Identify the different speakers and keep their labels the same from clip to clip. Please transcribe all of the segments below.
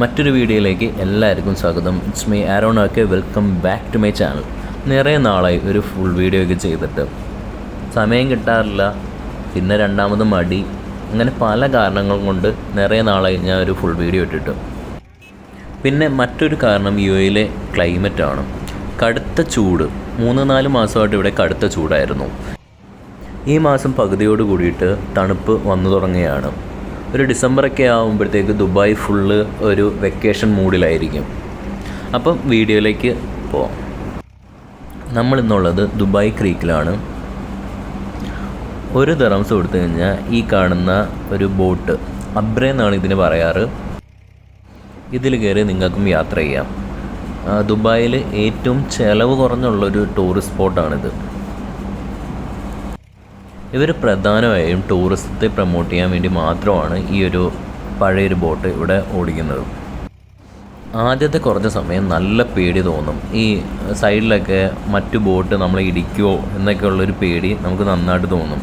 Speaker 1: മറ്റൊരു വീഡിയോയിലേക്ക് എല്ലാവർക്കും സ്വാഗതം. It's me ആരോണൊക്കെ welcome back to my channel നിറയെ നാളായി ഒരു ഫുൾ വീഡിയോ ഒക്കെ ചെയ്തിട്ട്. സമയം കിട്ടാറില്ല. പിന്നെ രണ്ടാമത് മടി. അങ്ങനെ പല കാരണങ്ങൾ കൊണ്ട് നിറയെ നാളായി ഞാൻ ഒരു ഫുൾ വീഡിയോ ഇട്ടിട്ടു. പിന്നെ മറ്റൊരു കാരണം യു എയിലെ ക്ലൈമറ്റാണ് കടുത്ത ചൂട്. മൂന്ന് നാല് മാസമായിട്ട് ഇവിടെ കടുത്ത ചൂടായിരുന്നു. ഈ മാസം പകുതിയോട് കൂടിയിട്ട് തണുപ്പ് വന്നു തുടങ്ങുകയാണ്. ഒരു ഡിസംബറൊക്കെ ആകുമ്പോഴത്തേക്ക് ദുബായ് ഫുള്ള് ഒരു വെക്കേഷൻ മൂഡിലായിരിക്കും. അപ്പം വീഡിയോയിലേക്ക് പോവാം. നമ്മളിന്നുള്ളത് ദുബായ് ക്രീക്കിലാണ്. ഒരു ദറംസ് കൊടുത്തു കഴിഞ്ഞാൽ ഈ കാണുന്ന ഒരു ബോട്ട്. അബ്രേ എന്നാണ് ഇതിന് പറയാറ്. ഇതിൽ കയറി നിങ്ങൾക്കും യാത്ര ചെയ്യാം. ദുബായിൽ ഏറ്റവും ചിലവ് കുറഞ്ഞുള്ളൊരു ടൂറിസ്റ്റ് സ്പോട്ടാണിത്. ഇവർ പ്രധാനമായും ടൂറിസത്തെ പ്രൊമോട്ട് ചെയ്യാൻ വേണ്ടി മാത്രമാണ് ഈ ഒരു പഴയൊരു ബോട്ട് ഇവിടെ ഓടിക്കുന്നത്. ആദ്യത്തെ കുറച്ച് സമയം നല്ല പേടി തോന്നും. ഈ സൈഡിലൊക്കെ മറ്റു ബോട്ട് നമ്മളെ ഇടിക്കുമോ എന്നൊക്കെ ഉള്ളൊരു പേടി നമുക്ക് നന്നായിട്ട് തോന്നും.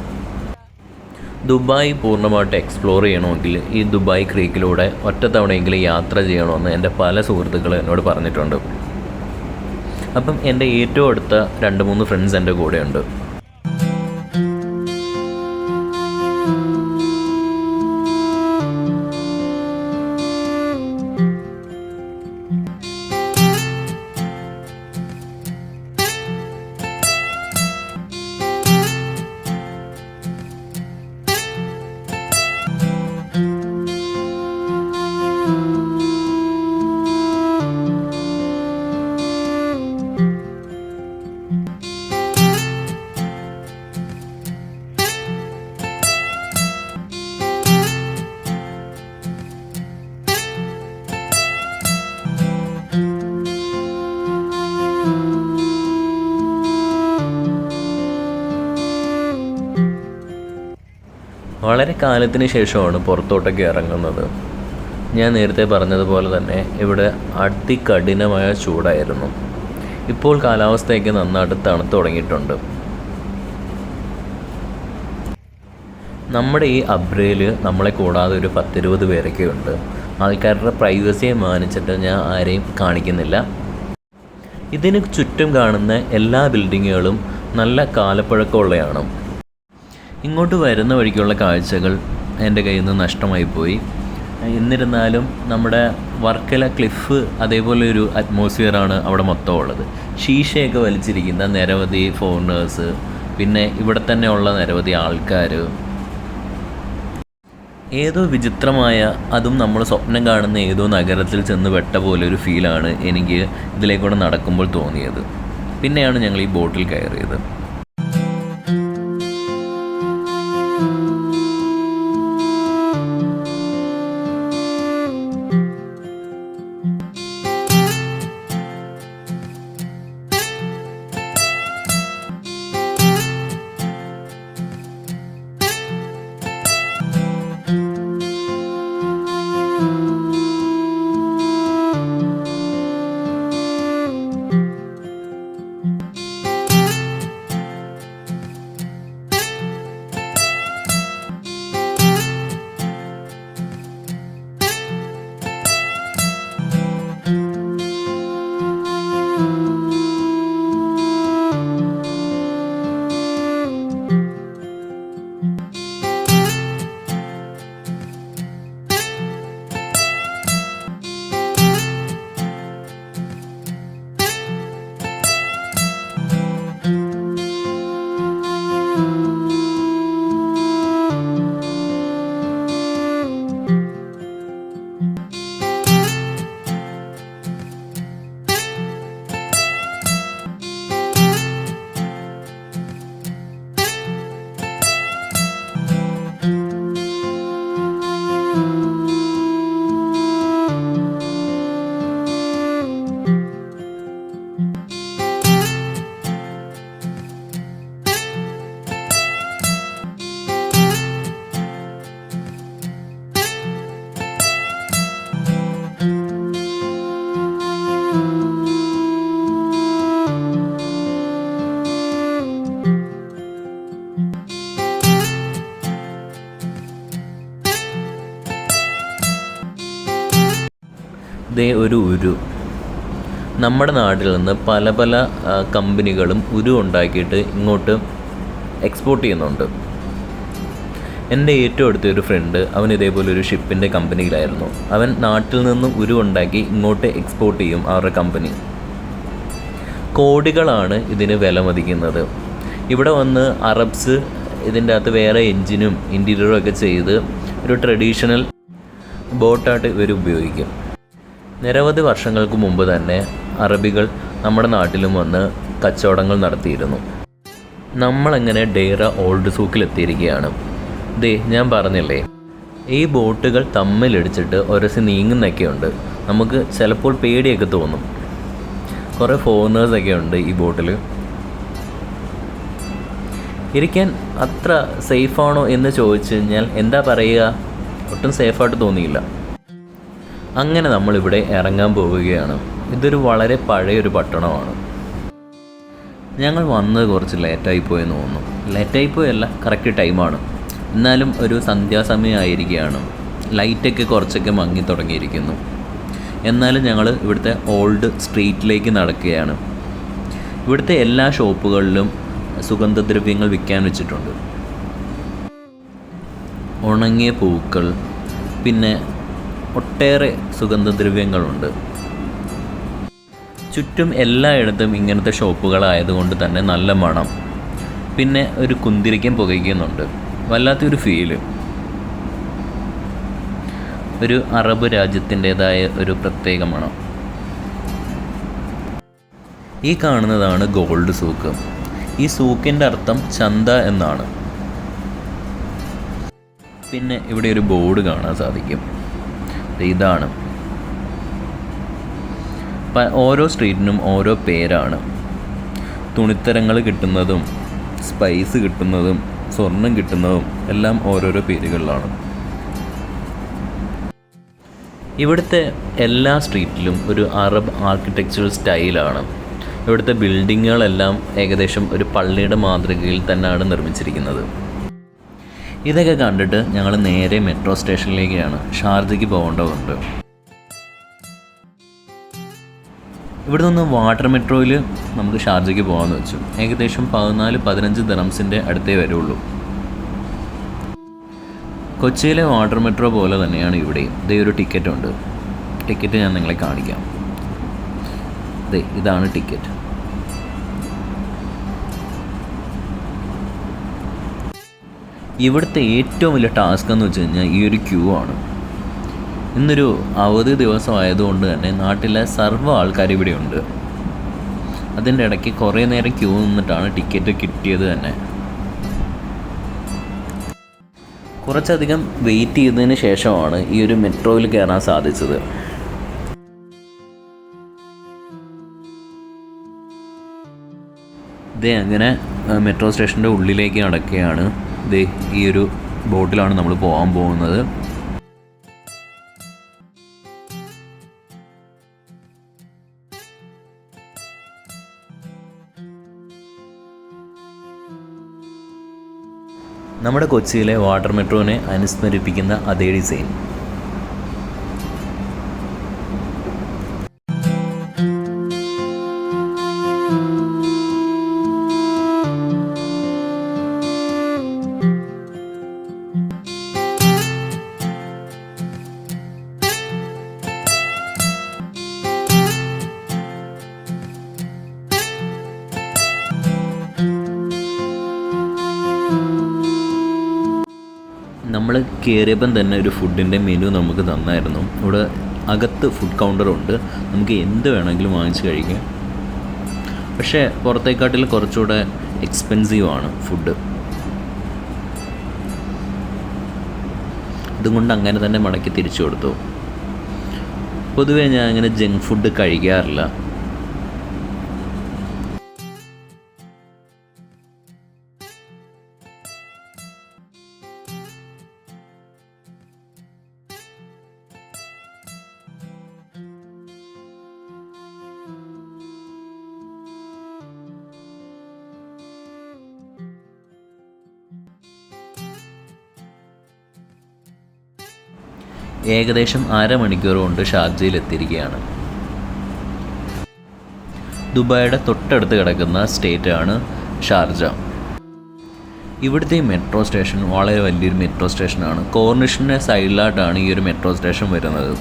Speaker 1: ദുബായ് പൂർണമായിട്ട് എക്സ്പ്ലോർ ചെയ്യണമെങ്കിൽ ഈ ദുബായ് ക്രീക്കിലൂടെ ഒറ്റത്തവണയെങ്കിലും യാത്ര ചെയ്യണമെന്ന് എന്റെ പല സുഹൃത്തുക്കളും എന്നോട് പറഞ്ഞിട്ടുണ്ട്. അപ്പം എന്റെ ഏറ്റവും അടുത്ത രണ്ട് മൂന്ന് ഫ്രണ്ട്സ് എന്റെ കൂടെയുണ്ട്. വളരെ കാലത്തിന് ശേഷമാണ് പുറത്തോട്ടൊക്കെ ഇറങ്ങുന്നത്. ഞാൻ നേരത്തെ പറഞ്ഞതുപോലെ തന്നെ ഇവിടെ അതികഠിനമായ ചൂടായിരുന്നു. ഇപ്പോൾ കാലാവസ്ഥയൊക്കെ നന്നായിട്ട് തണുത്ത് തുടങ്ങിയിട്ടുണ്ട്. നമ്മുടെ ഈ അബ്രയിൽ നമ്മളെ കൂടാതെ ഒരു പത്തിരുപത് പേരൊക്കെ ഉണ്ട്. ആൾക്കാരുടെ പ്രൈവസിയെ മാനിച്ചിട്ട് ഞാൻ ആരെയും കാണിക്കുന്നില്ല. ഇതിന് ചുറ്റും കാണുന്ന എല്ലാ ബിൽഡിങ്ങുകളും നല്ല കാലപ്പഴക്കമുള്ളതാണ് ഇങ്ങോട്ട് വരുന്ന വഴിക്കുള്ള കാഴ്ചകൾ എന്റെ കയ്യിൽ നിന്ന് നഷ്ടമായി പോയി. എന്നിരുന്നാലും നമ്മുടെ വർക്കല ക്ലിഫ് അതേപോലെ ഒരു അറ്റ്മോസ്ഫിയറാണ് അവിടെ മൊത്തം ഉള്ളത്. ഷീഷയൊക്കെ വലിച്ചിരിക്കുന്ന നിരവധി ഫോണേഴ്സ് പിന്നെ ഇവിടെ തന്നെ ഉള്ള നിരവധി ആൾക്കാർ. ഏതോ വിചിത്രമായ അതും നമ്മൾ സ്വപ്നം കാണുന്ന ഏതോ നഗരത്തിൽ ചെന്ന് വെട്ട പോലെ ഒരു ഫീലാണ് എനിക്ക് ഇതിലേക്കൂടെ നടക്കുമ്പോൾ തോന്നിയത്. പിന്നെയാണ് ഞങ്ങൾ ഈ ബോട്ടിൽ കയറിയത്. ദേ ഒരു ഉരു. നമ്മുടെ നാട്ടിൽ നിന്ന് പല പല കമ്പനികളും ഉരു ഉണ്ടാക്കിയിട്ട് ഇങ്ങോട്ട് എക്സ്പോർട്ട് ചെയ്യുന്നുണ്ട്. എന്റെ ഏറ്റവും അടുത്തൊരു ഫ്രണ്ട് അവൻ ഇതേപോലെ ഒരു ഷിപ്പിന്റെ കമ്പനിയിലായിരുന്നു അവൻ നാട്ടിൽ നിന്നും ഉരു ഉണ്ടാക്കി ഇങ്ങോട്ട് എക്സ്പോർട്ട് ചെയ്യും അവരുടെ കമ്പനി കോടികളാണ് ഇതിന് വില മതിക്കുന്നത് ഇവിടെ വന്ന് അറബ്സ് ഇതിന്റെ അകത്ത് വേറെ എൻജിനും ഇന്റീരിയറും ഒക്കെ ചെയ്ത് ഒരു ട്രഡീഷണൽ ബോട്ടായിട്ട് ഇവർ ഉപയോഗിക്കും. നിരവധി വർഷങ്ങൾക്ക് മുമ്പ് തന്നെ അറബികൾ നമ്മുടെ നാട്ടിലും വന്ന് കച്ചവടങ്ങൾ നടത്തിയിരുന്നു. നമ്മളങ്ങനെ ഡേറ ഓൾഡ് സൂക്കിലെത്തിയിരിക്കുകയാണ്. ദേ ഞാൻ പറഞ്ഞില്ലേ ഈ ബോട്ടുകൾ തമ്മിലിടിച്ചിട്ട് ഒരസി നീങ്ങുന്നൊക്കെയുണ്ട്. നമുക്ക് ചിലപ്പോൾ പേടിയൊക്കെ തോന്നും. കുറേ ഫോറിനേഴ്സൊക്കെ ഉണ്ട് ഈ ബോട്ടിൽ ഇരിക്കാൻ അത്ര സേഫാണോ എന്ന് ചോദിച്ചു കഴിഞ്ഞാൽ എന്താ പറയുക? ഒട്ടും സേഫായിട്ട് തോന്നിയില്ല. അങ്ങനെ നമ്മളിവിടെ ഇറങ്ങാൻ പോവുകയാണ്. ഇതൊരു വളരെ പഴയൊരു പട്ടണമാണ്. ഞങ്ങൾ വന്നത് കുറച്ച് ലേറ്റായി പോയെന്ന് തോന്നുന്നു. ലേറ്റായി പോയല്ല കറക്റ്റ് ടൈമാണ് എന്നാലും ഒരു സന്ധ്യാസമയമായിരിക്കുകയാണ് ലൈറ്റൊക്കെ കുറച്ചൊക്കെ മങ്ങി തുടങ്ങിയിരിക്കുന്നു. എന്നാലും ഞങ്ങൾ ഇവിടുത്തെ ഓൾഡ് സ്ട്രീറ്റിലേക്ക് നടക്കുകയാണ്. ഇവിടുത്തെ എല്ലാ ഷോപ്പുകളിലും സുഗന്ധദ്രവ്യങ്ങൾ വിൽക്കാൻ വെച്ചിട്ടുണ്ട്. ഉണങ്ങിയ പൂക്കൾ പിന്നെ ഒട്ടേറെ സുഗന്ധദ്രവ്യങ്ങളുണ്ട്. ചുറ്റും എല്ലായിടത്തും ഇങ്ങനത്തെ ഷോപ്പുകളായതുകൊണ്ട് തന്നെ നല്ല മണം. പിന്നെ ഒരു കുന്തിരിക്കം പുകയ്ക്കുന്നുണ്ട്. വല്ലാത്തൊരു ഫീൽ ഒരു അറബ് രാജ്യത്തിന്റെതായ ഒരു പ്രത്യേക മണം. ഈ കാണുന്നതാണ് ഗോൾഡ് സൂക്ക്. ഈ സൂക്കിന്റെ അർത്ഥം ചന്ത എന്നാണ്. പിന്നെ ഇവിടെ ഒരു ബോർഡ് കാണാൻ സാധിക്കും. ഇതാണ്. ഓരോ സ്ട്രീറ്റിനും ഓരോ പേരാണ്. തുണിത്തരങ്ങൾ കിട്ടുന്നതും സ്പൈസ് കിട്ടുന്നതും സ്വർണം കിട്ടുന്നതും എല്ലാം ഓരോരോ പേരുകളിലാണ്. ഇവിടുത്തെ എല്ലാ സ്ട്രീറ്റിലും ഒരു അറബ് ആർക്കിടെക്ചറൽ സ്റ്റൈലാണ് ഇവിടുത്തെ ബിൽഡിങ്ങുകളെല്ലാം ഏകദേശം ഒരു പള്ളിയുടെ മാതൃകയിൽ തന്നെയാണ് നിർമ്മിച്ചിരിക്കുന്നത്. ഇതൊക്കെ കണ്ടിട്ട് ഞങ്ങൾ നേരെ മെട്രോ സ്റ്റേഷനിലേക്കാണ്. ഷാർജയ്ക്ക് പോകേണ്ടതുണ്ട് ഇവിടെ നിന്ന് വാട്ടർ മെട്രോയിൽ നമുക്ക് ഷാർജയ്ക്ക് പോകാമെന്ന് വെച്ചു. ഏകദേശം പതിനാല് പതിനഞ്ച് ദിറംസിന്റെ അടുത്തേ വരുള്ളൂ. കൊച്ചിയിലെ വാട്ടർ മെട്രോ പോലെ തന്നെയാണ് ഇവിടെയും. ഇതേ ഒരു ടിക്കറ്റ് ഉണ്ട്. ടിക്കറ്റ് ഞാൻ നിങ്ങളെ കാണിക്കാം. ദേ ഇതാണ് ടിക്കറ്റ്. ഇവിടുത്തെ ഏറ്റവും വലിയ ടാസ്ക് എന്ന് വെച്ച് കഴിഞ്ഞാൽ ഈ ഒരു ക്യൂ ആണ്. ഇന്നൊരു അവധി ദിവസം ആയതുകൊണ്ട് തന്നെ നാട്ടിലെ സർവ ആൾക്കാർ ഇവിടെ ഉണ്ട്. അതിന്റെ ഇടയ്ക്ക് കുറേ നേരം ക്യൂ നിന്നിട്ടാണ് ടിക്കറ്റ് കിട്ടിയത് തന്നെ. കുറച്ചധികം വെയിറ്റ് ചെയ്തതിന് ശേഷമാണ് ഈ ഒരു മെട്രോയിൽ കയറാൻ സാധിച്ചത്. ഇതേ അങ്ങനെ മെട്രോ സ്റ്റേഷന്റെ ഉള്ളിലേക്ക് നടക്കുകയാണ്. ഇതേ ഈ ഒരു ബോട്ടിലാണ് നമ്മൾ പോകാൻ പോകുന്നത്. നമ്മുടെ കൊച്ചിയിലെ വാട്ടർ മെട്രോനെ അനുസ്മരിപ്പിക്കുന്ന അതേ ഡിസൈൻ കയറിയപ്പം തന്നെ ഒരു ഫുഡിന്റെ മെനു നമുക്ക് തന്നായിരുന്നു. ഇവിടെ അകത്ത് ഫുഡ് കൗണ്ടറുണ്ട് നമുക്ക് എന്ത് വേണമെങ്കിലും വാങ്ങിച്ച് കഴിക്കാം. പക്ഷേ പുറത്തേക്കാട്ടിൽ കുറച്ചുകൂടെ എക്സ്പെൻസീവ് ആണ് ഫുഡ് ഇതുകൊണ്ട് അങ്ങനെ തന്നെ മടക്കി തിരിച്ചു കൊടുത്തു. പൊതുവേ ഞാൻ അങ്ങനെ ജങ്ക് ഫുഡ് കഴിക്കാറില്ല. ഏകദേശം അരമണിക്കൂർ കൊണ്ട് ഷാർജയിൽ എത്തിയിരിക്കുകയാണ് ദുബായിയുടെ തൊട്ടടുത്ത് കിടക്കുന്ന സ്റ്റേറ്റാണ് ഷാർജ. ഇവിടുത്തെ മെട്രോ സ്റ്റേഷൻ വളരെ വലിയൊരു മെട്രോ സ്റ്റേഷനാണ്. കോർണിഷിന്റെ സൈഡിലായിട്ടാണ് ഈ ഒരു മെട്രോ സ്റ്റേഷൻ വരുന്നത്.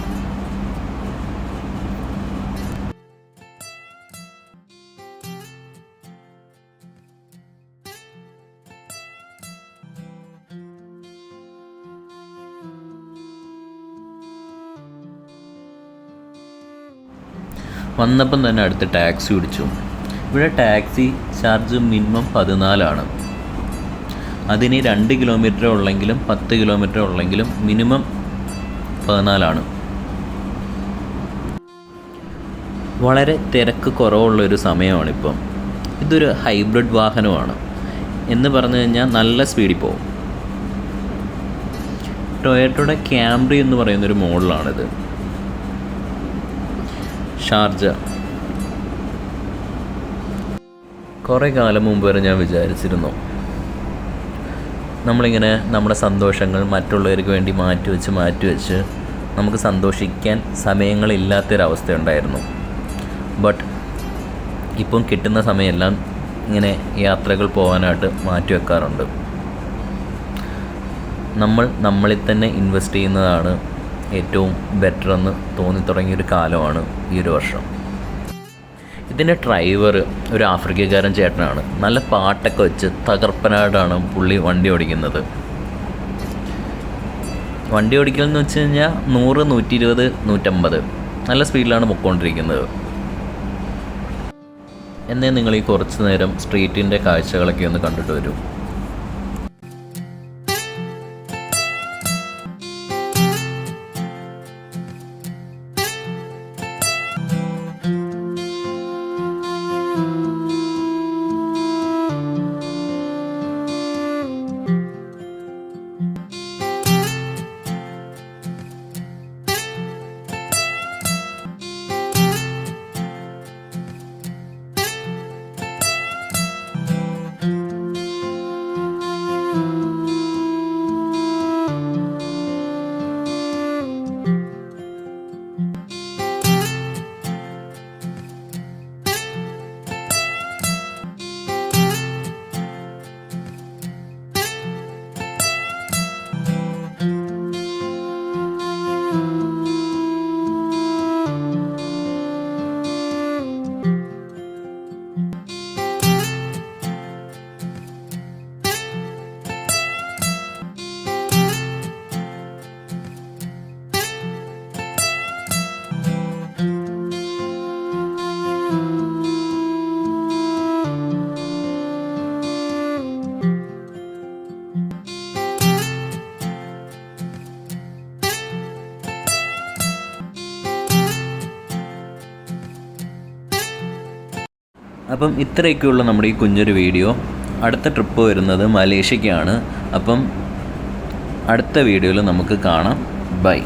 Speaker 1: വന്നപ്പം തന്നെ അടുത്ത് ടാക്സി പിടിച്ചു. ഇവിടെ ടാക്സി ചാർജ് മിനിമം പതിനാലാണ്. അതിന് രണ്ട് കിലോമീറ്റർ ഉള്ളെങ്കിലും പത്ത് കിലോമീറ്റർ ഉള്ളെങ്കിലും മിനിമം പതിനാലാണ്. വളരെ തിരക്ക് കുറവുള്ളൊരു സമയമാണിപ്പം. ഇതൊരു ഹൈബ്രിഡ് വാഹനമാണ്. എന്ന് പറഞ്ഞു കഴിഞ്ഞാൽ നല്ല സ്പീഡിൽ പോകും. ടൊയറ്റോയുടെ ക്യാമ്പ്രി എന്ന് പറയുന്നൊരു മോഡലാണിത്. ഷാർജ. കുറേ കാലം മുമ്പ് വരെ ഞാൻ വിചാരിച്ചിരുന്നു. നമ്മളിങ്ങനെ നമ്മുടെ സന്തോഷങ്ങൾ മറ്റുള്ളവർക്ക് വേണ്ടി മാറ്റിവെച്ച് മാറ്റിവെച്ച് നമുക്ക് സന്തോഷിക്കാൻ സമയങ്ങളില്ലാത്തൊരവസ്ഥയുണ്ടായിരുന്നു. ബട്ട് ഇപ്പം കിട്ടുന്ന സമയമെല്ലാം ഇങ്ങനെ യാത്രകൾ പോകാനായിട്ട് മാറ്റിവെക്കാറുണ്ട് നമ്മൾ നമ്മളിൽ തന്നെ ഇൻവെസ്റ്റ് ചെയ്യുന്നതാണ് ഏറ്റവും ബെറ്റർ എന്ന് തോന്നി തുടങ്ങിയൊരു കാലമാണ് ഈ ഒരു വർഷം. ഇതിന്റെ ഡ്രൈവർ ഒരു ആഫ്രിക്കക്കാരൻ ചേട്ടനാണ്. നല്ല പാട്ടൊക്കെ വെച്ച് തകർപ്പനായിട്ടാണ് പുള്ളി വണ്ടി ഓടിക്കുന്നത്. വണ്ടി ഓടിക്കലെന്ന് വെച്ച് കഴിഞ്ഞാൽ നൂറ് നൂറ്റി ഇരുപത് നൂറ്റമ്പത്. നല്ല സ്പീഡിലാണ് പൊക്കോണ്ടിരിക്കുന്നത്. എന്നേ നിങ്ങൾ ഈ കുറച്ച് നേരം സ്ട്രീറ്റിന്റെ കാഴ്ചകളൊക്കെ ഒന്ന് കണ്ടിട്ട് വരൂ. അപ്പം ഇത്രയൊക്കെയുള്ള നമ്മുടെ ഈ കുഞ്ഞൊരു വീഡിയോ. അടുത്ത ട്രിപ്പ് വരുന്നത് മലേഷ്യക്കാണ്. അപ്പം അടുത്ത വീഡിയോയിൽ നമുക്ക് കാണാം. ബൈ